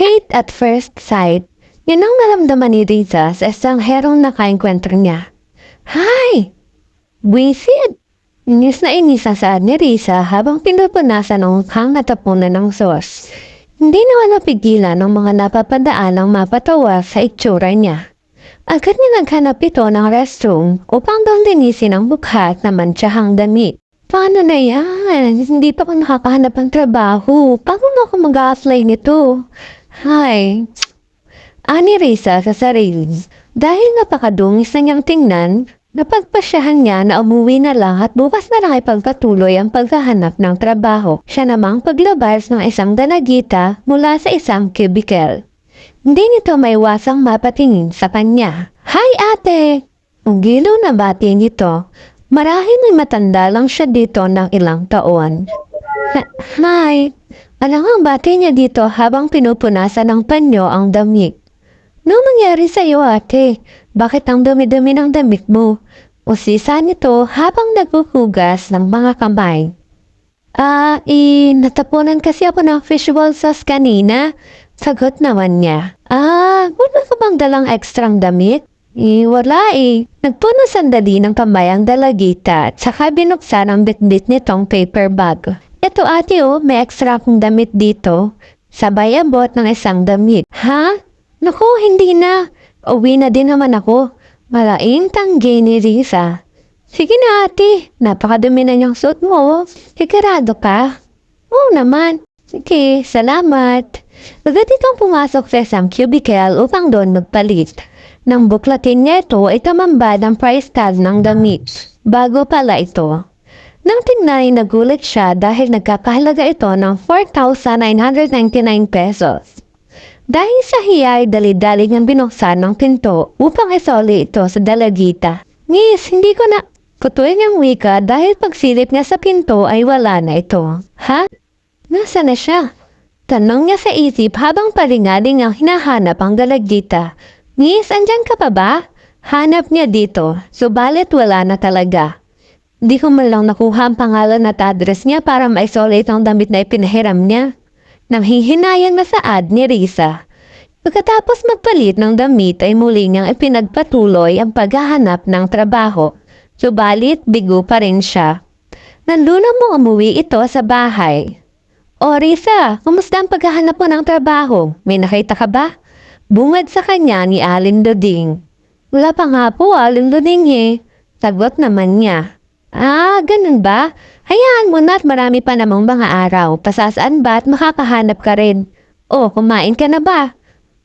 Hate at first sight. Yan ang naramdaman ni Riza sa isang herong nakainkwentro niya. Hi! Wisid! Inis na inis ang saad ni Riza habang pinupunasan ang mukhang natapunan ng sauce. Hindi naman napigilan ng mga napapadaan ang mapatawa sa itsura niya. Agad niya naghanap ito ng restroom upang doon linisin ang mukha at namansyahang damit. Paano na yan? Hindi pa ako nakakahanap ng trabaho. Paano na ako mag-a-apply nito? Hi. Ani Risa sa sarili. Dahil napakadungis na niyang tingnan, napagpasyahan niya na umuwi na lang at bukas na lang ay pagpatuloy ang paghahanap ng trabaho. Siya namang paglabas ng isang dalagita mula sa isang cubicle. Hindi nito may wasang mapatingin sa kanya. Hi ate! Ang gilo na bati nito. Marahil may matanda lang siya dito ng ilang taon. Hi! Alam ang bati niya dito habang pinupunasan ng panyo ang damit. No nangyari sa iyo ate? Bakit ang dumi-dumi ng damit mo? Usisa nito habang naghuhugas ng mga kamay. Ah, eh, natapunan kasi ako ng visual sauce kanina. Sagot naman niya. Ah, wala ka bang dalang ekstrang damit? Eh, wala eh. Nagpuno sandali ng kamay ang dalagita at saka binuksan ang bitbit nitong paper bag. Ito ate oh, may extra akong damit dito. Sabay abot ng isang damit. Ha? Naku, hindi na. Uwi na din naman ako. Malaing tanggi ni Risa. Sige na ate, napakadumi na niyang suit mo. Sigurado ka? Oo naman. Sige, salamat. Agad itong pumasok sa isang cubicle upang doon magpalit. Nang buklatin niya ito ay tumambad ang price tag ng damit. Bago pala ito. Nang tingnan ay nagulat siya dahil nagkakahalaga ito ng 4,999 pesos. Dahil sa hiya ay dali-dali niyang binuksan ng pinto upang isoli ito sa dalagita. Ngis, hindi ko na... Putuin niyang wika dahil pagsilip niya sa pinto ay wala na ito. Ha? Nasaan na siya? Tanong niya sa isip habang palingaling ang hinahanap ang dalagita. Ngis, andyan ka pa ba? Hanap niya dito, subalit wala na talaga. Di ko man lang nakuha ang pangalan at address niya para maisolate ang damit na ipinahiram niya. Nang hihinayang na saad ni Risa. Pagkatapos magpalit ng damit ay muli niyang ipinagpatuloy ang paghahanap ng trabaho. Subalit, bigo pa rin siya. Nandunang mo umuwi ito sa bahay. O Risa, kumusta ang paghahanap mo ng trabaho? May nakita ka ba? Bungad sa kanya ni Alin Doding. Wala pa nga po, Alin Doding eh. Sagot naman niya. Ah, ganun ba? Hayaan mo na at marami pa namang mga araw. Pasasaan ba at makakahanap ka rin? Oh, kumain ka na ba?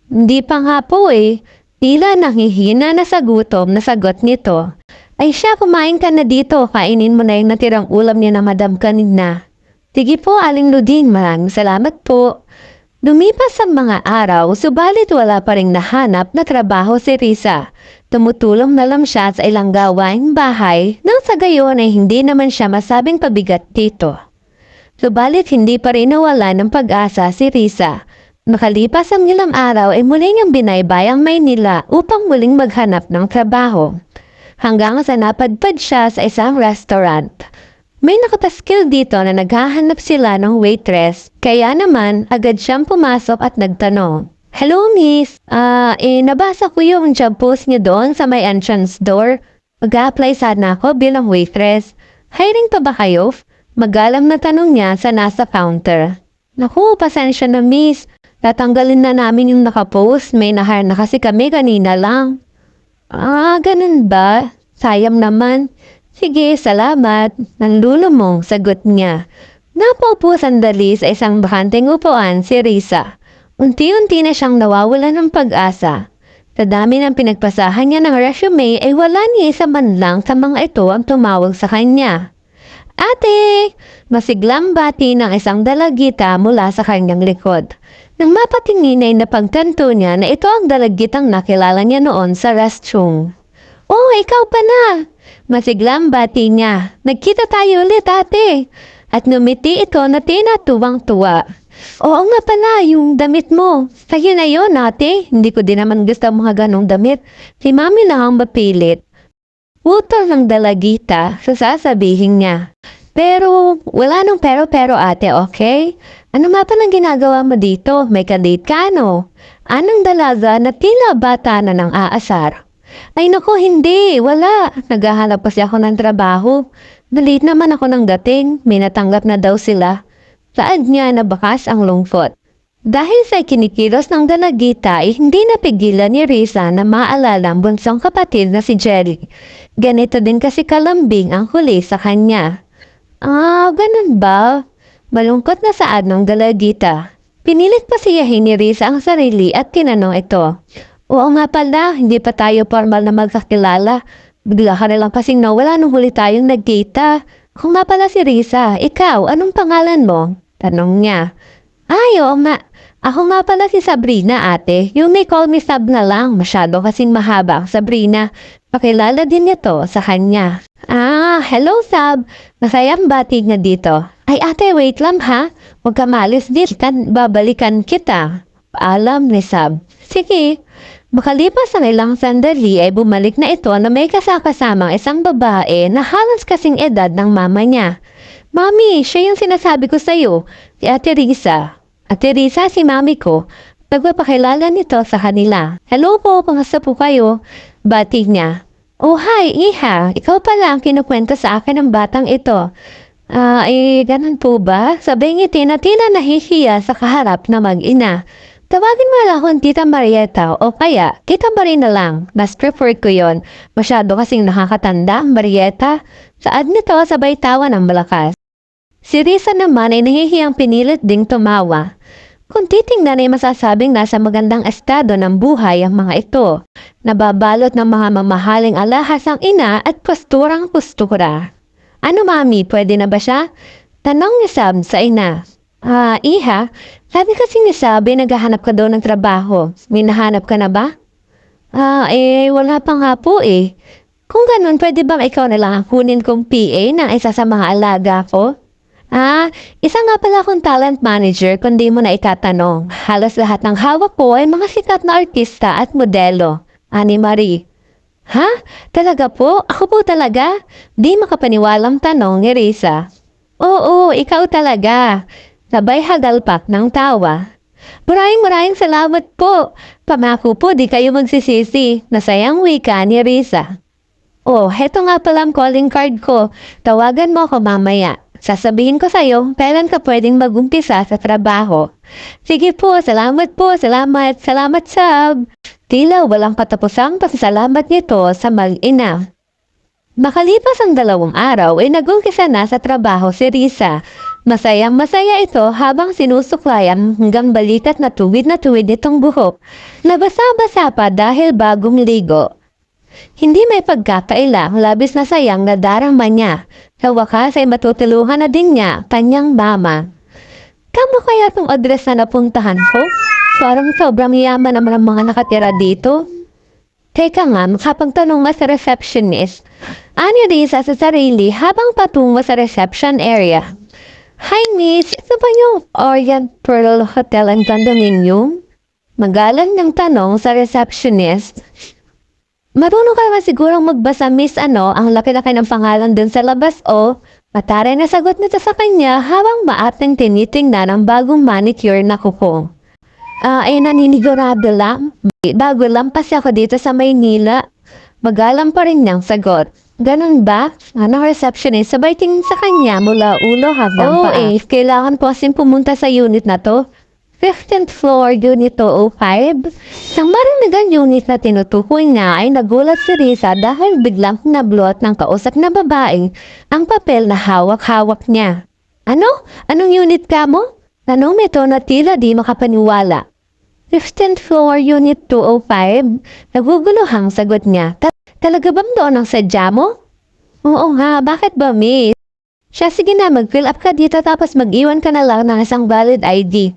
Hindi pa nga po eh. Tila nangihina na sa gutom na sagot nito. Ay siya, kumain ka na dito. Kainin mo na yung natirang ulam niya na madam kanina. Sige po, Aling Luding. Maraming salamat po. Lumipas ang mga araw, subalit wala pa rin nahanap na trabaho si Risa. Tumutulong na lang siya sa ilang gawaing bahay nang sa gayon ay hindi naman siya masabing pabigat dito. Subalit hindi pa rin nawala ng pag-asa si Risa. Nakalipas ang ilang araw ay muling ang binaybay ang Maynila upang muling maghanap ng trabaho. Hanggang sa napadpad siya sa isang restaurant. May nakataskil dito na naghahanap sila ng waitress, kaya naman agad siyang pumasok at nagtanong. Hello miss, ah, eh nabasa ko yung job post niyo doon sa may entrance door. Mag-apply sana ako bilang waitress. Hiring pa ba kayo? Magalang na tanong niya sa nasa counter. Naku, pasensya na miss. Tatanggalin na namin yung nakapost. May nahire na kasi kami kanina lang. Ah, ganun ba? Sayang naman. Sige, salamat. Nanlulumong, sagot niya. Napaupo sandali sa isang bakanteng upuan si Risa. Unti-unti na siyang nawawala ng pag-asa. Sa dami ng pinagpasahan niya ng resume ay wala niya isa man lang sa mga ito ang tumawag sa kanya. Ate! Masiglang bati ng isang dalagita mula sa kanyang likod. Nang mapatingin ay napagtanto niya na ito ang dalagitang nakilala niya noon sa restroom. Oh, ikaw pa na! Masiglang bati niya. Nagkita tayo ulit, ate. At ngumiti ito na tinatuwang-tuwa. Oo nga pala, yung damit mo. Sa'yo na yun, ate. Hindi ko din naman gusto mga ganong damit. Si mami lang ang mapilit. Utol ng dalagita sa sasabihin niya. Pero, wala nang pero-pero ate, okay? Ano nga palang ginagawa mo dito? May kadate ka, no? Anong dalaga na tila bata na ng aasar? Ay nako, hindi. Wala. Naghahanap kasi ako ng trabaho. Nalit naman ako ng dating. May natanggap na daw sila. Saad niya na bakas ang lungkot. Dahil sa kinikilos ng dalagita ay hindi napigilan ni Risa na maalala ang bunsong kapatid na si Jerry. Ganito din kasi kalambing ang huli sa kanya. Ah, ganun ba? Malungkot na saad ng dalagita. Pinilit pa siyahin ni Risa ang sarili at tinanong ito. Oo nga pala, hindi pa tayo formal na magkakilala. Bigla ka na lang kasing nawala nung huli tayong nagkita. Kung nga pala si Risa, ikaw, anong pangalan mo? Tanong niya. Ay, oo nga. Ako nga pala si Sabrina ate. Yung may call me Sab na lang. Masyado kasing mahaba ang Sabrina. Pakilala din nito sa kanya. Ah, hello Sab. Masayang batig na dito. Ay ate, wait lang ha. Huwag ka malis dito. Kan, babalikan kita. Paalam ni Sab. Sige. Makalipas ang ilang sandali ay bumalik na ito na may kasakasamang isang babae na halos kasing edad ng mama niya. Mami, siya yung sinasabi ko sa'yo, si Ate Risa. Ate Risa, si mami ko. Pagpapakilala nito sa kanila. Hello po, pangasa po kayo. Batig niya. Oh, hi, Iha. Ikaw pala ang kinukwento sa akin ng batang ito. Ah, eh, ganun po ba? Sabi ngiti na tila nahihiya sa kaharap na mag-ina. Tawagin mo lang akong Tita Marieta o kaya Tita Marina lang. Mas prefer ko yon. Masyado kasing nakakatanda ang Marieta. Saad nito sabay tawa ng malakas. Si Risa naman ay nahihiyang pinilit ding tumawa. Kung titingnan ay masasabing nasa magandang estado ng buhay ang mga ito. Nababalot ng mga mamahaling alahas ang ina at posturang postura. Ano mami, pwede na ba siya? Tanong ni Sam sa ina. Ah, iha, sabi kasi ni Sabi naghahanap ka daw ng trabaho. May nahanap ka na ba? Ah, eh, wala pa nga po eh. Kung ganun, pwede ba ikaw na lang ang kunin kong PA ng isa sa mga alaga ko? Ah, isa nga pala akong talent manager kundi mo na ikatanong. Halos lahat ng hawak ko ay mga sikat na artista at modelo. Ani Marie. Ha? Talaga po? Ako po talaga? Di makapaniwalang tanong ni Risa. Oo, ikaw talaga. Sabay hagalpak ng tawa. Maraming maraming salamat po. Pamako po di kayo magsisisi. Nasayang wika ni Risa. Oh, heto nga pala ang calling card ko. Tawagan mo ako mamaya. Sasabihin ko sa'yo, kailan ka pwedeng magumpisa sa trabaho. Sige po, salamat po, salamat, salamat sab. Tila walang katapusang pasasalamat nito sa mag-ina. Makalipas ang dalawang araw ay nag-umpisa na sa trabaho si Risa. Masayang masaya ito habang sinusuklayan hanggang balikat na tuwid na tuwid itong buhok. Nabasa-basa pa dahil bagong ligo. Hindi may pagkakailang labis na sayang na darama niya. Sa wakas ay matutuluhan na din niya kanyang mama. Kamo kaya tong address na napuntahan ko? Parang sobrang yaman ang mga nakatira dito. Teka nga, makapagtanong nga sa receptionist. Ani Risa sa sarili habang patungo sa reception area. Hi miss, ito ba yung Orient Pearl Hotel and Condominium? Magalang ng tanong sa receptionist. Marunong ka naman sigurong magbasa miss ano ang laki-laki ng pangalan dun sa labas o matare na sagot nito sa kanya habang maating tinitingnan ang bagong manicure na kuko. Ah, ay naninigurado lang. Bago lampas ako dito sa Maynila. Magalang pa rin niyang sagot. Ganun ba? Ano receptionist? Sabay tingin sa kanya mula ulo hanggang Oo, paa. eh. Kailangan po kasing pumunta sa unit na to. 15th floor, unit 205. Nang marinig unit na tinutukoy niya ay nagulat si Risa dahil biglang nablot ng kausap na babae ang papel na hawak-hawak niya. Ano? Anong unit ka mo? Tanong nito na tila di makapaniwala. 15th floor, unit 205. Naguguluhang sagot niya. "Ta- Talaga bang doon ang sadya mo? Oo nga, bakit ba miss? Siya, sige na, mag-fill up ka dito tapos mag-iwan ka na lang ng isang valid ID.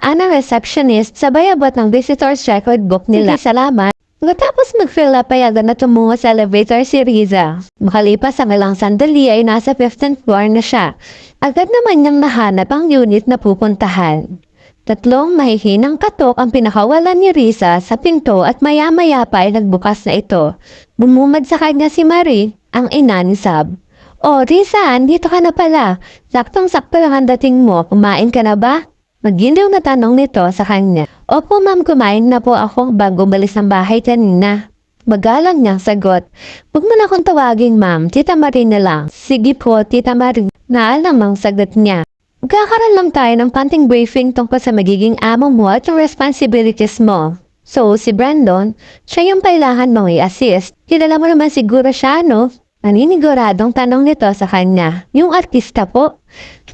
Ana receptionist, sabay abot ng visitor's record book nila. Sige, salamat. Matapos mag-fill up ay agad na tumungo sa elevator si Riza. Makalipas ang ilang sandali ay nasa 15th floor na siya. Agad naman niyang nahanap ang unit na pupuntahan. Tatlong mahihinang katok ang pinakawalan ni Risa sa pinto at maya-maya pa ay nagbukas na ito. Bumumad sa kanya si Marie, ang ina ni Sab. Oh, Risa, dito ka na pala. Saktong-sakto lang ang dating mo. Kumain ka na ba? Magiliw na tanong nito sa kanya. Opo ma'am, kumain na po ako bago balis ng bahay kanina. Magalang niyang sagot. Huwag mo na akong tawagin ma'am, tita Marie na lang. Sige po, tita Marie. Naalam ang sagot niya. Magkakaroon lang tayo ng panting briefing tungkol sa magiging amo mo at responsibilities mo. So, si Brandon, siya yung kailangan mong i-assist. Kilala mo naman siguro siya, no? Naniniguradong tanong nito sa kanya. Yung artista po.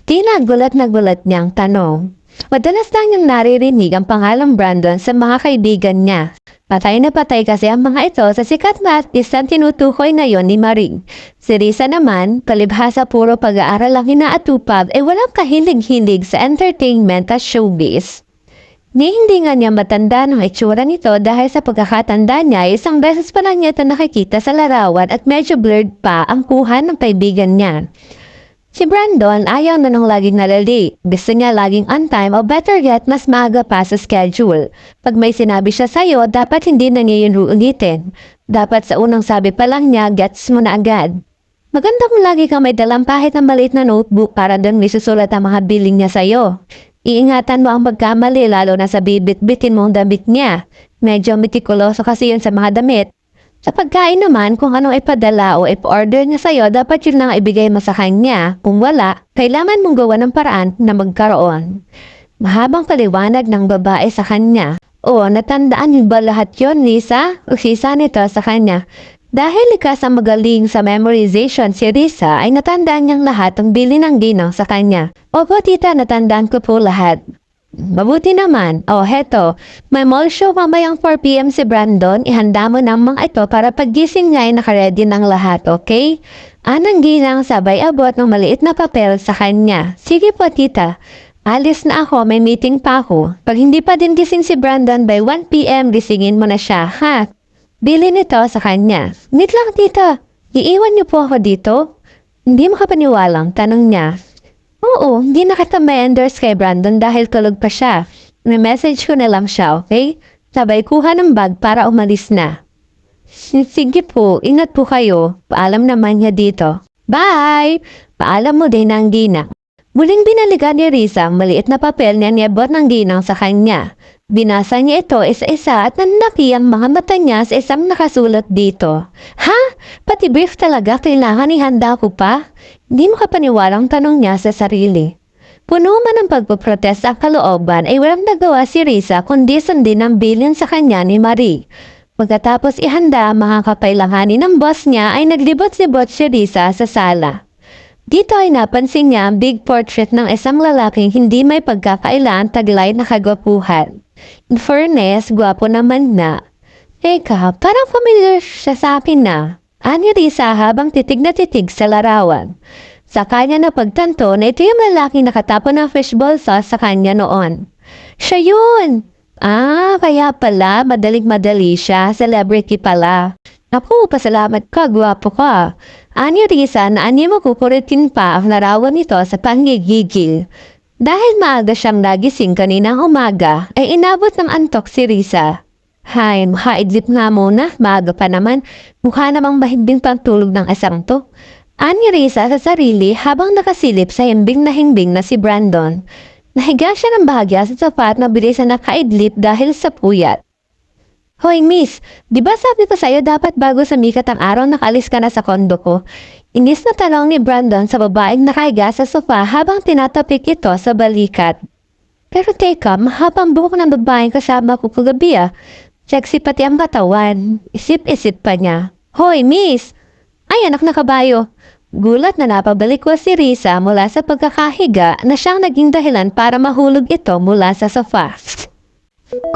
Tina gulat na gulat niyang tanong. Madalas lang niyang naririnig ang pangalang Brandon sa mga kaibigan niya. Patay na patay kasi ang mga ito sa sikat na artista ang tinutukoy ngayon ni Maring. Si Risa naman, palibhasa puro pag-aaral ang inaatupag ay walang kahilig-hilig sa entertainment at showbiz. Ni hindi nga niya matanda ng itsura nito dahil sa pagkakatanda niya isang beses pa lang niya ito nakikita sa larawan at medyo blurred pa ang kuha ng kaibigan niya. Si Brandon ayaw na nung laging nalali. Gusto niya laging on time o better yet mas maaga pa sa schedule. Pag may sinabi siya sa'yo, dapat hindi na niya yun. Dapat sa unang sabi pa lang niya, gets mo na agad. Maganda kung lagi kang may dalang kahit na maliit na notebook para doon may susulat ang mga billing niya sa'yo. Iingatan mo ang pagkamali lalo na sa bibit-bitin mong damit niya. Medyo mitikuloso kasi yun sa mga damit. Sa pagkain naman, kung anong ipadala o ipa-order niya sa'yo, dapat yun lang ibigay mo sa kanya. Kung wala, kailangan mong gawa ng paraan na magkaroon. Mahabang paliwanag ng babae sa kanya. O, natandaan niyo ba lahat yon Lisa? O sisa nito sa kanya. Dahil likas ang magaling sa memorization si Risa ay natandaan niyang lahat ang bili ng ginang sa kanya. Opo tita, natandaan ko po lahat. Mabuti naman. Oh, heto. May mall show mamayang 4pm si Brandon. Ihanda mo ng mga ito para paggising niya ay nakaredy ng lahat, okay? Anang ginang sabay abot ng maliit na papel sa kanya. Sige po, tita. Alis na ako, may meeting pa ako. Pag hindi pa din gising si Brandon by 1pm, gisingin mo na siya, ha? Bili nito sa kanya. Nit lang, tita. Iiwan niyo po ako dito? Hindi makapaniwalang tanong niya. Oo, hindi na kita ma-endorse kay Brandon dahil tulog pa siya. May message ko na lang siya, okay? Sabay kuha ng bag para umalis na. Sige po, ingat po kayo. Paalam naman niya dito. Bye! Paalam mo din ang gina. Muling binalikan ni Risa ang maliit na papel na niyabot ng ginang sa kanya. Binasa niya ito isa-isa at nanlaki ang mga mata niya sa isang nakasulat dito. Ha? Pati brief talaga kailangan ihanda ko pa? Hindi mo kapaniwalang tanong niya sa sarili. Puno man ng pagpoprotest ang kalooban ay walang nagawa si Risa kundi sundin ang bilin sa kanya ni Marie. Pagkatapos ihanda ang mga kapailanganin ng boss niya ay naglibot-libot si Risa sa sala. Dito ay napansin niya ang big portrait ng isang lalaking hindi may pagkakailan taglay na kagwapuhan. In fairness, gwapo naman na. Teka, parang familiar siya sa akin na. Ani Risa habang titig na titig sa larawan. Sa kanya na pagtanto na ito yung lalaking nakatapon ng fishball sauce sa kanya noon. Siya yun! Ah, kaya pala, madaling-madali siya, celebrity pala. Naku, pasalamat ka, gwapo ka. Ani Risa na ani mo kukuritin pa ang larawan nito sa pangigigil. Dahil maaga siyang nagising kaninang umaga, ay inabot ng antok si Risa. Hay, makaidlip nga muna, maaga pa naman. Mukha namang mahimbing pantulog ng asang to. Ani Risa sa sarili habang nakasilip sa himbing na himbing na si Brandon. Nahiga siya ng bahagya sa sapat na bilis na nakaidlip dahil sa puyat. Hoy miss, di ba sabi ko sa'yo dapat bago sumikat ang araw nakalis ka na sa kondo ko? Inis na tanong ni Brandon sa babaeng nakahiga sa sofa habang tinatapik ito sa balikat. Pero teka, mahabang buhok ng babaeng kasama ko kagabi ah. Sexy pati ang katawan. Isip-isip pa niya. Hoy miss! Ay anak na kabayo! Gulat na napabalik ko si Risa mula sa pagkakahiga na siyang naging dahilan para mahulog ito mula sa sofa.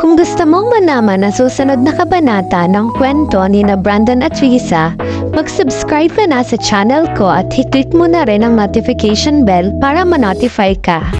Kung gusto mong manaman ang susunod na kabanata ng kwento ni na Brandon at Risa, mag-subscribe ka na sa channel ko at hit-click mo na rin ang notification bell para ma-notify ka.